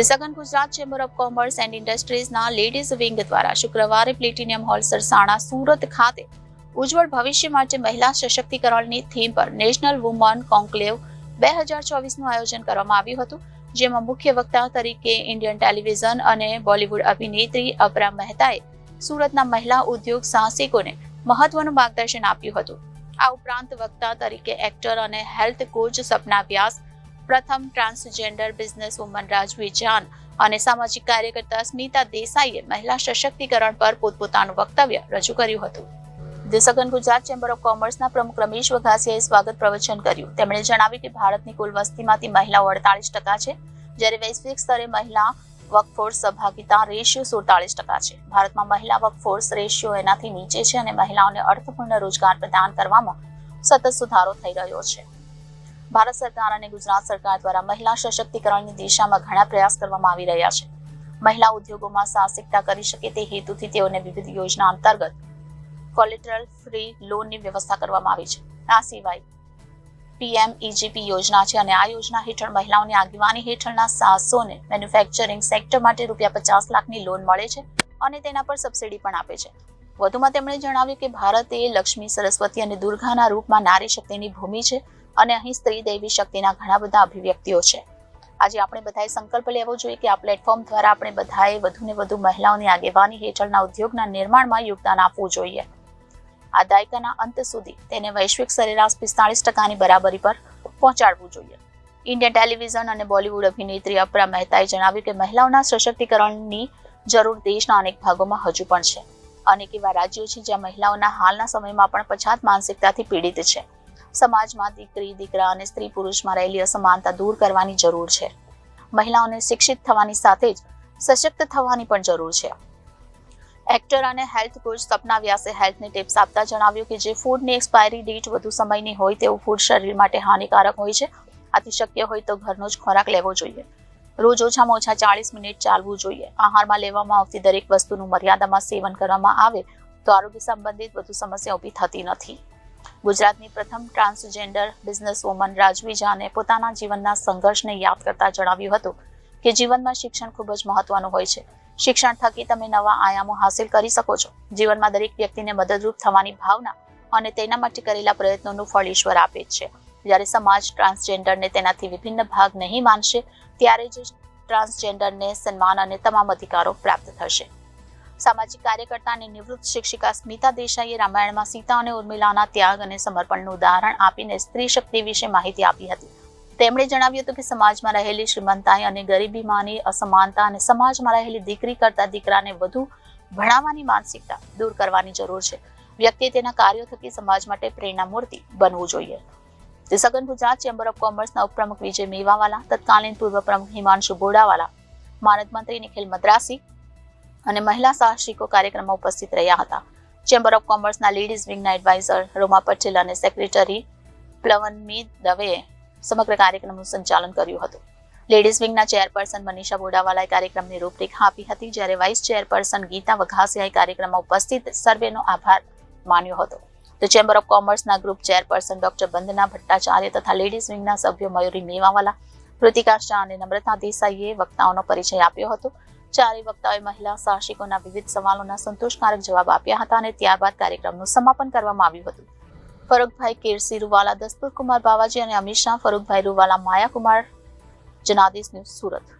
The Southern Gujarat chamber of commerce and ઇન્ડસ્ટ્રીઝના ladies wing દ્વારા શુક્રવારે platinum hall Sarsana Surat ખાતે ઉજ્જવળ ભવિષ્ય માટે મહિલા સશક્તિકરણની થીમ પર નેશનલ વુમન કોન્ક્લેવ બે હજાર ચોવીસનું આયોજન કરવામાં આવ્યું હતું, જેમાં મુખ્ય વક્તા તરીકે ઇન્ડિયન ટેલિવિઝન અને બોલિવૂડ અભિનેત્રી અપરા મહેતાએ સુરતના મહિલા ઉદ્યોગ સાહસિકોને મહત્વનું માર્ગદર્શન આપ્યું હતું. આ ઉપરાંત વક્તા તરીકે એક્ટર અને હેલ્થ કોચ સપના વ્યાસ પ્રથમ ટ્રાન્સજેન્ડર બિઝનેસ વુમન રાજવી જાન અને સામાજિક કાર્યકર્તા સ્મિતા દેસાઈએ મહિલા સશક્તિકરણ પર પોતપોતાનું વક્તવ્ય રજૂ કર્યું હતું. The Southern Gujarat chamber of કોમર્સના પ્રમુખ રમેશ વઘાસિયાએ સ્વાગત પ્રવચન કર્યું. તેમણે જણાવ્યું કે ભારતની કુલ વસ્તીમાંથી મહિલાઓ અડતાલીસ ટકા છે, જ્યારે વૈશ્વિક સ્તરે મહિલા વર્કફોર્સ સહભાગિતા રેશિયો સુડતાલીસ ટકા છે. ભારતમાં મહિલા વર્કફોર્સ રેશિયો એનાથી નીચે છે અને મહિલાઓને અર્થપૂર્ણ રોજગાર પ્રદાન કરવામાં સતત સુધારો થઈ રહ્યો છે. ભારત સરકાર અને ગુજરાત સરકાર દ્વારા મહિલા સશક્તિકરણની દિશામાં ઘણા પ્રયાસ કરવામાં આવી રહ્યા છે. મહિલા ઉદ્યોગોમાં સાહસિકતા કરી શકે તે હેતુથી તેઓને વિવિધ યોજના અંતર્ગત કોલેટરલ ફ્રી લોનની વ્યવસ્થા કરવામાં આવી છે. આ સિવાય પીએમ ઈજીપી યોજના છે અને આ યોજના હેઠળ મહિલાઓની આગેવાની હેઠળના સાહસોને મેન્યુફેક્ચરિંગ સેક્ટર માટે રૂપિયા પચાસ લાખની લોન મળે છે અને તેના પર સબસિડી પણ આપે છે. વધુમાં તેમણે જણાવ્યું કે ભારત એ લક્ષ્મી સરસ્વતી અને દુર્ગાના રૂપમાં નારી શક્તિની ભૂમિ છે. અને અહીં સ્ત્રી દૈવી શક્તિના ઘણા બધા અભિવ્યક્તિઓ છે. આજે આપણે બધાએ સંકલ્પ લેવો જોઈએ કે આ પ્લેટફોર્મ દ્વારા આપણે બધાએ વધુને વધુ મહિલાઓની આગેવાની હેઠળના ઉદ્યોગના નિર્માણમાં યોગદાન આપવું જોઈએ. આ દાયકાના અંત સુધી તેને વૈશ્વિક સરેરાશ પિસ્તાળીસ ટકાની બરાબરી પર પહોંચાડવું જોઈએ. ઇન્ડિયન ટેલિવિઝન અને બોલિવૂડ અભિનેત્રી અપરા મહેતાએ જણાવ્યું કે મહિલાઓના સશક્તિકરણની જરૂર દેશના અનેક ભાગોમાં હજુ પણ છે. અનેક એવા રાજ્યો છે જ્યાં મહિલાઓના હાલના સમયમાં પણ પછાત માનસિકતાથી પીડિત છે. સમાજમાં દીકરી, દીકરા અને સ્ત્રી પુરુષમાં રહેલી અસમાનતા દૂર કરવાની જરૂર છે. મહિલાઓને શિક્ષિત થવાની સાથે જ સશક્ત થવાની પણ જરૂર છે. એક્ટર અને હેલ્થ કોચ સપના વ્યાસે હેલ્થની ટિપ્સ આપતા જણાવ્યું કે જે ફૂડની એક્સપાયરી ડેટ વધુ સમયની હોય તેવું ફૂડ શરીર માટે હાનિકારક હોય છે. આથી શક્ય હોય તો ઘરનો જ ખોરાક લેવો જોઈએ. રોજ ઓછામાં ઓછા ચાળીસ મિનિટ ચાલવું જોઈએ. આહારમાં લેવામાં આવતી દરેક વસ્તુનું મર્યાદામાં સેવન કરવામાં આવે તો આરોગ્ય સંબંધિત વધુ સમસ્યા ઊભી થતી નથી. ગુજરાતની પ્રથમ ટ્રાન્સજેન્ડર બિઝનેસ વુમન રાજવી ઝાને પોતાના જીવનના સંઘર્ષને યાદ કરતા જણાવ્યું હતું કે જીવનમાં શિક્ષણ ખૂબ જ મહત્વનું હોય છે. શિક્ષણ થકી તમે નવા આયામો હાંસિલ કરી શકો છો. જીવનમાં દરેક વ્યક્તિને મદદરૂપ થવાની ભાવના અને તેના માટે કરેલા પ્રયત્નોનું ફળ ઈશ્વર આપે છે. જ્યારે સમાજ ટ્રાન્સજેન્ડરને તેનાથી વિભિન્ન ભાગ નહીં માનશે, ત્યારે જ ટ્રાન્સજેન્ડરને સન્માન અને તમામ અધિકારો પ્રાપ્ત થશે. સામાજિક કાર્યકર્તા અને નિવૃત્ત શિક્ષિકા સ્મિતા દેસાઈએ રામાયણમાં સીતા અને ઉર્મિલાના ત્યાગ અને સમર્પણનું ઉદાહરણ આપીને સ્ત્રી શક્તિ વિશે માહિતી આપી હતી. તેમણે જણાવ્યું હતું કે સમાજમાં રહેલી શ્રીમંતાઈ અને ગરીબીમાંની અસમાનતા અને સમાજમાં રહેલી દીકરી કરતા દીકરાને વધુ ભણાવવાની માનસિકતા દૂર કરવાની જરૂર છે. વ્યક્તિએ તેના કાર્યો થકી સમાજ માટે પ્રેરણામૂર્તિ બનવું જોઈએ. તે સગન ગુજરાત ચેમ્બર ઓફ કોમર્સના ઉપપ્રમુખ વિજય મેવાવાલા, તત્કાલીન પૂર્વ પ્રમુખ હિમાંશુ બોડાવાલા માનદ મંત્રી નિખિલ મદ્રાસી અને મહિલા સાહસિકો કાર્યક્રમમાં ઉપસ્થિત રહ્યા હતા. ચેમ્બર ઓફ કોમર્સના લેડીઝ વિંગના એડવાઇઝર રોમા પટેલ અને સેક્રેટરી પ્લવનમી દવેએ સમગ્ર કાર્યક્રમનું સંચાલન કર્યું હતું. લેડીઝ વિંગના ચેરપર્સન મનીષા બોડાવાલાએ કાર્યક્રમની રૂપરેખા આપી હતી, જ્યારે વાઇસ ચેરપર્સન ગીતા વઘાસિયાએ કાર્યક્રમમાં ઉપસ્થિત સર્વેનો આભાર માન્યો હતો. તો chamber of કોમર્સના group chairperson doctor Vandana Bhattacharya તથા લેડીઝ વિંગના સભ્યો મયુરી મેવાવાલા, કૃતિકા શાહ અને નમ્રતા દેસાઈએ વક્તાઓનો પરિચય આપ્યો હતો. ચારેય વક્તાઓએ મહિલા સાહસિકોના વિવિધ સવાલોના સંતોષકારક જવાબ આપ્યા હતા અને ત્યારબાદ કાર્યક્રમનું સમાપન કરવામાં આવ્યું હતું. ફરુખભાઈ કેરસી, રૂવાલા દસ્તુરકુમાર બાવાજી અને અમિત શાહ, ફરુખભાઈ રૂવાલા માયાકુમાર, જનાદેશ ન્યૂઝ સુરત.